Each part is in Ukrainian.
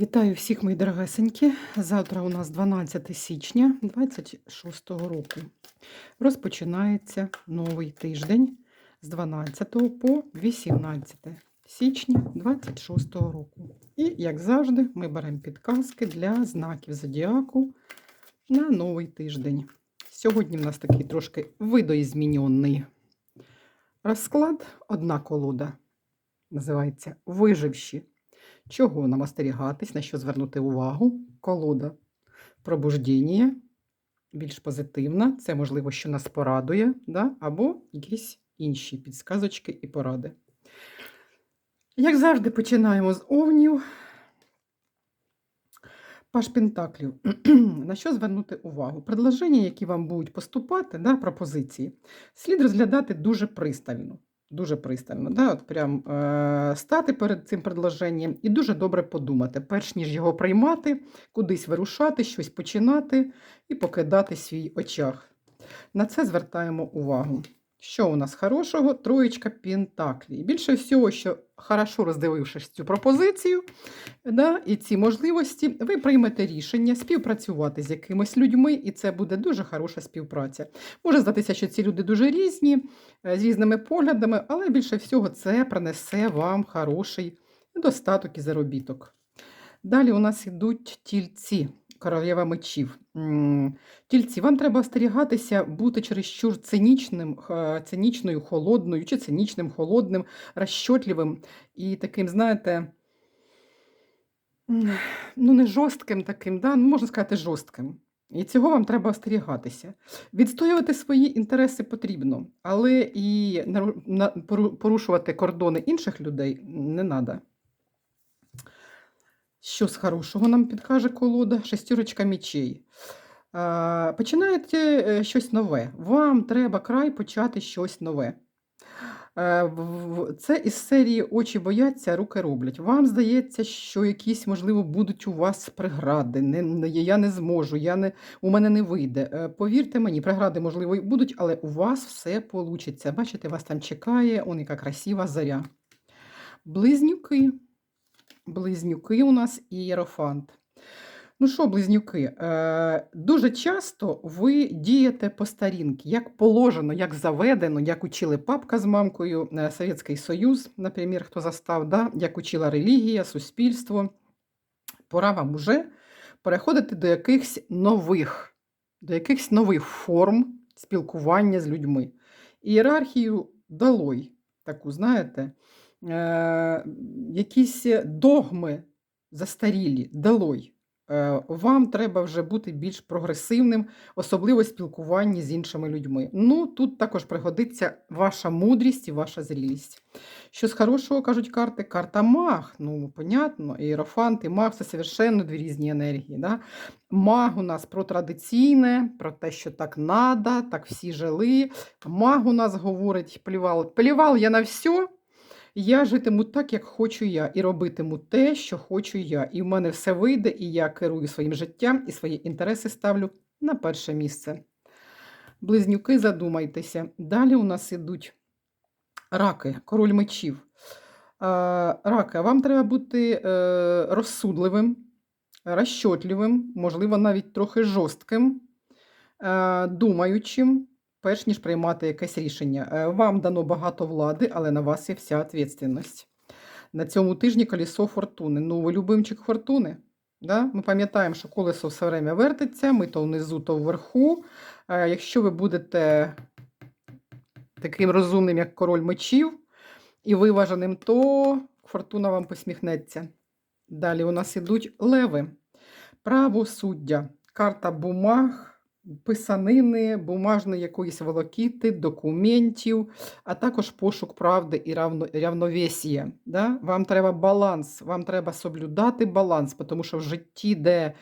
Вітаю всіх, мої дорогесенькі. Завтра у нас 12 січня 26 року. Розпочинається новий тиждень з 12 по 18 січня 26 року. І, як завжди, ми беремо підказки для знаків зодіаку на новий тиждень. Сьогодні в нас такий трошки видоізмінений розклад. Одна колода називається Виживші. Чого нам остерігатись, на що звернути увагу? Колода пробуждіння, більш позитивна, це можливо, що нас порадує, да? або якісь інші підсказочки і поради. Як завжди, починаємо з овнів. Паш Пентаклів. На що звернути увагу? Предложення, які вам будуть поступати, да, пропозиції, слід розглядати дуже пристально. Дуже пристально, да? От прям е, стати перед цим предложенням і дуже добре подумати, перш ніж його приймати, кудись вирушати, щось починати і покидати свій очах. На це звертаємо увагу. Що у нас хорошого? Троєчка Пентаклі. Більше всього, що хорошо роздивившись цю пропозицію да, і ці можливості, ви приймете рішення співпрацювати з якимись людьми, і це буде дуже хороша співпраця. Може здатися, що ці люди дуже різні, е, з різними поглядами, але більше всього це принесе вам хороший достаток і заробіток. Далі у нас йдуть тільці. Королева мечів. Тільці, вам треба остерігатися бути чересчур цинічним, цинічною, холодною, чи цинічним, холодним, розчотливим і таким, знаєте, ну не жорстким таким, да? ну, можна сказати, жорстким. І цього вам треба остерігатися. Відстоювати свої інтереси потрібно, але і порушувати кордони інших людей не треба. Що з хорошого нам підкаже колода? Шестірочка мічей. Починаєте е, щось нове. Вам треба край почати щось нове. Е, Це із серії очі бояться, руки роблять. Вам здається, що якісь, можливо, будуть у вас прегради. Не, не- я не зможу, я не, у мене не вийде. Е, Повірте мені, прегради, можливо, і будуть, але у вас все вийде. Бачите, вас там чекає, он яка красива заря. Близнюки. Близнюки у нас і Єрофант. Ну що, близнюки, е, дуже часто ви дієте по старінки, як положено, як заведено, як учили папка з мамкою, е, Совєтський Союз, наприклад, хто застав, да? як учила релігія, суспільство. Пора вам уже переходити до якихось нових, до якихось нових форм спілкування з людьми. Ієрархію далой, таку, знаєте, якісь догми застарілі, далой. Е, Вам треба вже бути більш прогресивним, особливо спілкуванні з іншими людьми. Ну, тут також пригодиться ваша мудрість і ваша зрілість. Що з хорошого кажуть карти? Карта маг. Ну, понятно, іерофант і маг це совершенно дві різні енергії. Да? Маг у нас про традиційне, про те, що так надо, так всі жили. Маг у нас говорить, плівал, плівал я на все. Я житиму так, як хочу я, і робитиму те, що хочу я. І в мене все вийде, і я керую своїм життям, і свої інтереси ставлю на перше місце. Близнюки, задумайтеся. Далі у нас ідуть раки, король мечів. Е, Раки, вам треба бути е, розсудливим, розчотливим, можливо, навіть трохи жорстким, е, думаючим, перш ніж приймати якесь рішення. Е, Вам дано багато влади, але на вас є вся відповідальність. На цьому тижні колесо фортуни. Ну, ви любимчик фортуни. Да? Ми пам'ятаємо, що колесо все время вертиться, ми то внизу, то вверху. Е, Якщо ви будете таким розумним, як король мечів, і виваженим, то фортуна вам посміхнеться. Далі у нас ідуть леви. Правосуддя, карта бумаг, писанини, бумажної якоїсь волокіти, документів, а також пошук правди і рівновесія. Да? Вам треба баланс, вам треба соблюдати баланс, тому що в житті, де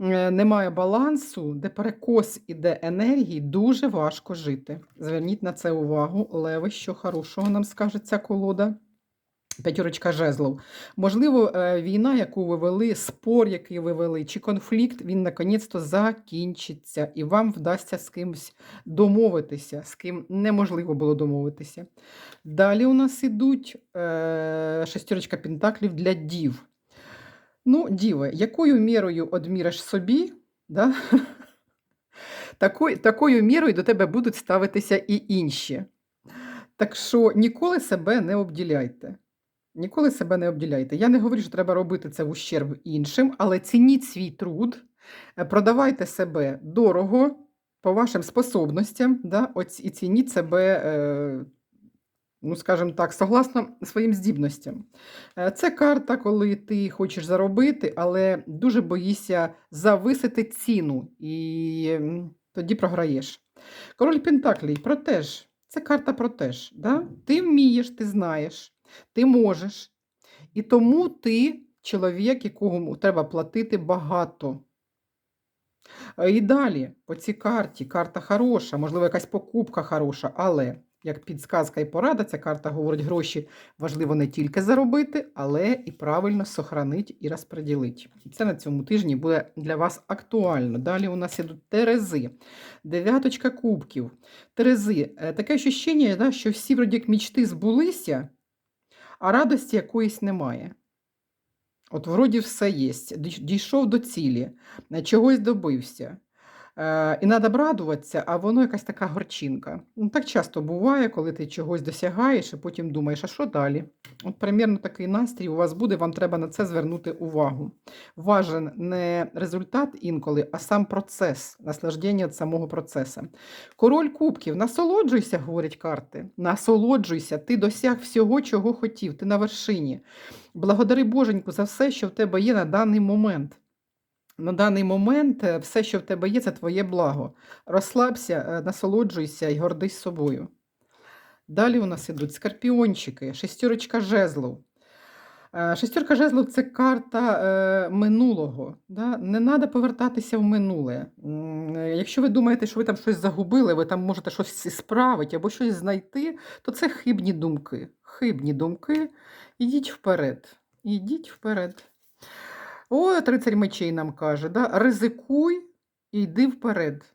е, немає балансу, де перекос іде енергії, дуже важко жити. Зверніть на це увагу. Леви, що хорошого нам скаже ця колода. П'ятірочка жезлов. Можливо, е, війна, яку ви вели, спор, який ви вели, чи конфлікт, він наконець-то закінчиться, і вам вдасться з кимось домовитися, з ким неможливо було домовитися. Далі у нас ідуть е, шестерочка пентаклів для дів. Ну, діви, якою мірою одміриш собі, да? такою, такою мірою до тебе будуть ставитися і інші. Так що ніколи себе не обділяйте. Ніколи себе не обділяйте. Я не говорю, що треба робити це в ущерб іншим, але цініть свій труд, е, продавайте себе дорого по вашим способностям, да? і цініть себе, е, ну, скажімо так, согласно своїм здібностям. Е, Це карта, коли ти хочеш заробити, але дуже боїшся зависити ціну, і тоді програєш. Король Пентаклей про теж. Це карта про теж. Да? Ти вмієш, ти знаєш, ти можеш. І тому ти чоловік, якому треба платити багато. Е, І далі, по цій карті, карта хороша, можливо, якась покупка хороша, але як підсказка і порада, ця карта говорить, гроші важливо не тільки заробити, але і правильно сохранити і розподілити. Це на цьому тижні буде для вас актуально. Далі у нас ідуть терези, дев'яточка кубків. Терези, е, таке ощущення, що всі вроді як мічти збулися, а радості якоїсь немає. От вроді все є, дійшов до цілі, чогось добився. Е, і треба радуватися, а воно якась така горчинка. Ну, так часто буває, коли ти чогось досягаєш, і потім думаєш, а що далі? От примірно такий настрій у вас буде, вам треба на це звернути увагу. Важен не результат інколи, а сам процес, наслаждення самого процесу. Король кубків, насолоджуйся, говорять карти. Насолоджуйся, ти досяг всього, чого хотів, ти на вершині. Благодари Боженьку за все, що в тебе є на даний момент. На даний момент е, все, що в тебе є, це твоє благо. Розслабся, е, насолоджуйся і гордись собою. Далі у нас ідуть скорпіончики, шестерочка жезлов. Е, Шестерка жезлов це карта минулого. Не треба повертатися в минуле. Якщо ви думаєте, що ви там щось загубили, ви там можете щось справити або щось знайти, то це хибні думки. Хибні думки. Ідіть вперед. Ідіть вперед. О, трицарь мечей нам каже, да? ризикуй і йди вперед.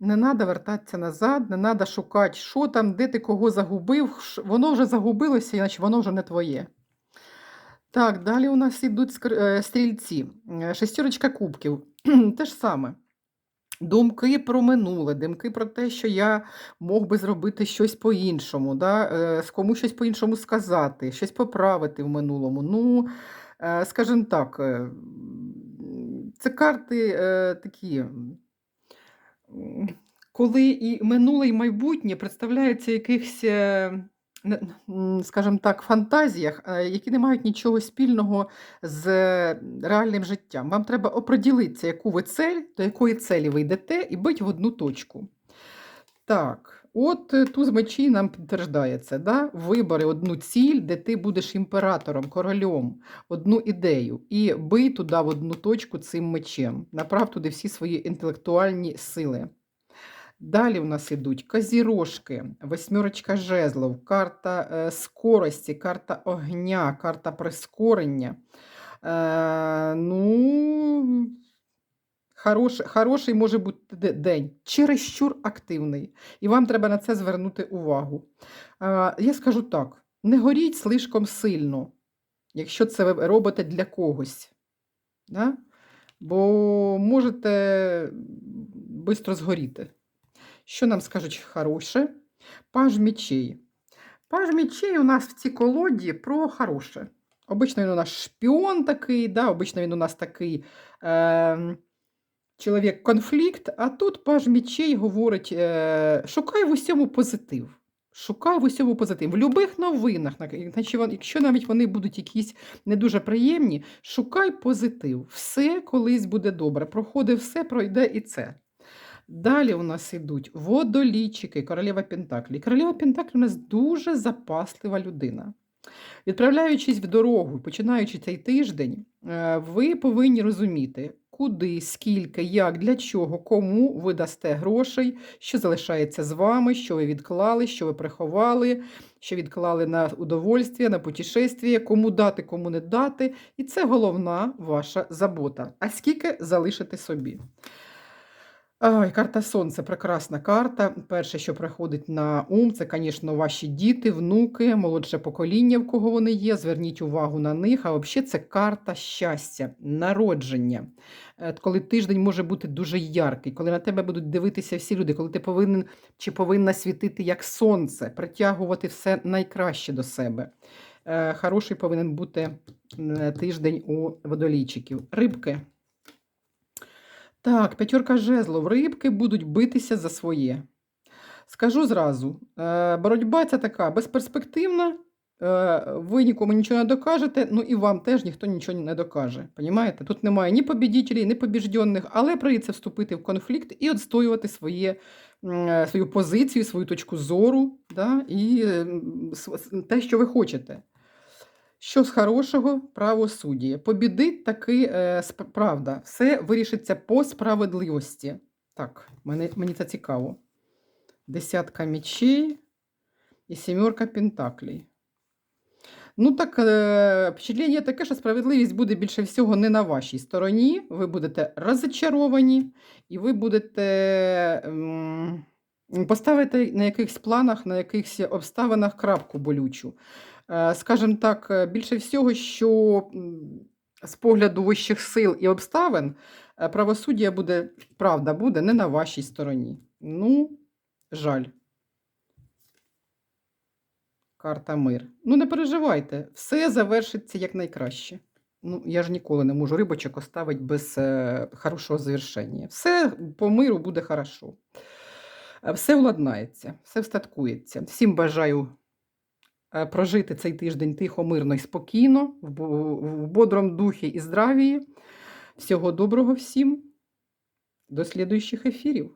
Не треба вертатися назад, не треба шукати, що там, де ти кого загубив. Воно вже загубилося, іначе воно вже не твоє. Так, далі у нас йдуть е, стрільці. Е, Шестерочка кубків. Те ж саме. Думки про минуле, думки про те, що я мог би зробити щось по-іншому, да? е, комусь щось по-іншому сказати, щось поправити в минулому. Ну, скажімо так, е, це карти е, такі, коли і минуле, і майбутнє представляються якихось, е, скажімо так, фантазіях, е, які не мають нічого спільного з реальним життям. Вам треба оприділитися, яку ви цель, до якої целі ви йдете, і бить в одну точку. Так, от е, туз мечі нам підтверждає це. Да? Вибери одну ціль, де ти будеш імператором, королем, одну ідею, і бий туди в одну точку цим мечем. Направ туди всі свої інтелектуальні сили. Далі в нас ідуть козірожки, восьмерочка жезлов, карта е, скорості, карта огня, карта прискорення. Е, ну, хороший, хороший може бути де- день, чересчур активний. І вам треба на це звернути увагу. Е, я скажу так: не горіть слишком сильно, якщо це ви робите для когось. Да? Бо можете швидко згоріти. Що нам скажуть хороше? Паж мечей. Паж мечей у нас в цій колоді про хороше. Обично він у нас шпіон такий, да? обично він у нас такий е, чоловік конфлікт, а тут паж мечей говорить: е, шукай в усьому позитив. Шукай в усьому позитив. В будь-яких новинах, якщо навіть вони будуть якісь не дуже приємні, шукай позитив. Все колись буде добре. Проходить все, пройде і це. Далі у нас ідуть водолійчики, королева Пентаклі. Королева Пентаклі у нас дуже запаслива людина. Відправляючись в дорогу, починаючи цей тиждень, е, ви повинні розуміти, куди, скільки, як, для чого, кому ви дасте грошей, що залишається з вами, що ви відклали, що ви приховали, що відклали на удовольствие, на путешествие, кому дати, кому не дати. І це головна ваша забота. А скільки залишити собі? Ой, карта Сонце прекрасна карта. Перше, що приходить на ум, це, звісно, ваші діти, внуки, молодше покоління, в кого вони є. Зверніть увагу на них. А взагалі це карта щастя, народження. Е, Коли тиждень може бути дуже яркий, коли на тебе будуть дивитися всі люди, коли ти повинен чи повинна світити як сонце, притягувати все найкраще до себе. Е, Хороший повинен бути е, тиждень у водолійчиків. Рибки. Так, п'ятерка жезлов. Рибки будуть битися за своє. Скажу зразу: е, боротьба ця така безперспективна. е, Ви нікому нічого не докажете, ну і вам теж ніхто нічого не докаже. Понімаєте? Тут немає ні побідітелів, ні побіжденних, але прийдеться вступити в конфлікт і відстоювати своє, е, свою позицію, свою точку зору, да, і те, що ви хочете. Що з хорошого правосуддя? Побідить таки е, правда. Все вирішиться по справедливості. Так, мене, мені це цікаво. Десятка мечей і сімерка пентаклей. Ну, так, е, впечатлення таке, що справедливість буде більше всього не на вашій стороні. Ви будете розчаровані, і ви будете м, поставити на якихось планах, на якихось обставинах крапку болючу. Е, Скажімо так, е, більше всього, що з погляду вищих сил і обставин е, правосуддя буде, правда буде не на вашій стороні. Ну, жаль. Карта мир. Ну, не переживайте, все завершиться якнайкраще. Ну, я ж ніколи не можу рибочок оставити без хорошого завершення. Все по миру буде хорошо. Е, Все владнається, все встаткується. Всім бажаю е, прожити цей тиждень тихо, мирно і спокійно, в, бодром духі і здравії. Всього доброго всім. До слідуючих ефірів.